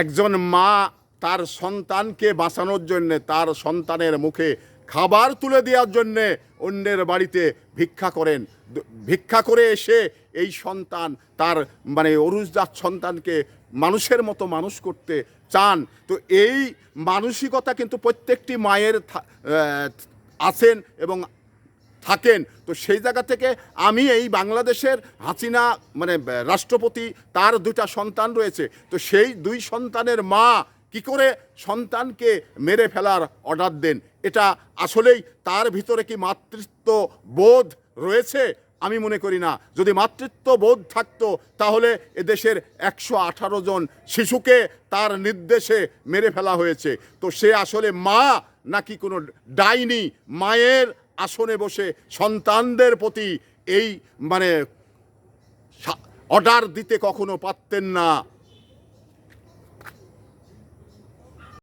একজন মা তার সন্তানকে বাঁচানোর জন্যে, তার সন্তানের মুখে খাবার তুলে দেওয়ার জন্যে অন্যের বাড়িতে ভিক্ষা করেন। ভিক্ষা করে এসে এই সন্তান তার মানে অরুজদার সন্তানকে মানুষের মতো মানুষ করতে চান। তো এই মানসিকতা কিন্তু প্রত্যেকটি মায়ের আছেন এবং থাকেন। তো সেই জায়গা থেকে আমি এই বাংলাদেশের হাসিনা মানে রাষ্ট্রপতি, তার দুটা সন্তান রয়েছে। তো সেই দুই সন্তানের মা কি করে সন্তানকে মেরে ফেলার অর্ডার দেন, এটা আসলেই তার ভিতরে কি মাতৃত্ব বোধ রয়েছে? আমি মনে করি না। যদি মাতৃত্ব বোধ থাকতো, তাহলে এদেশের একশো আঠারো জন শিশুকে তার নির্দেশে মেরে ফেলা হয়েছে। তো সে আসলে মা নাকি কোনো ডাইনি, মায়ের আসনে বসে সন্তানদের প্রতি এই মানে অর্ডার দিতে কখনো পারতেন না।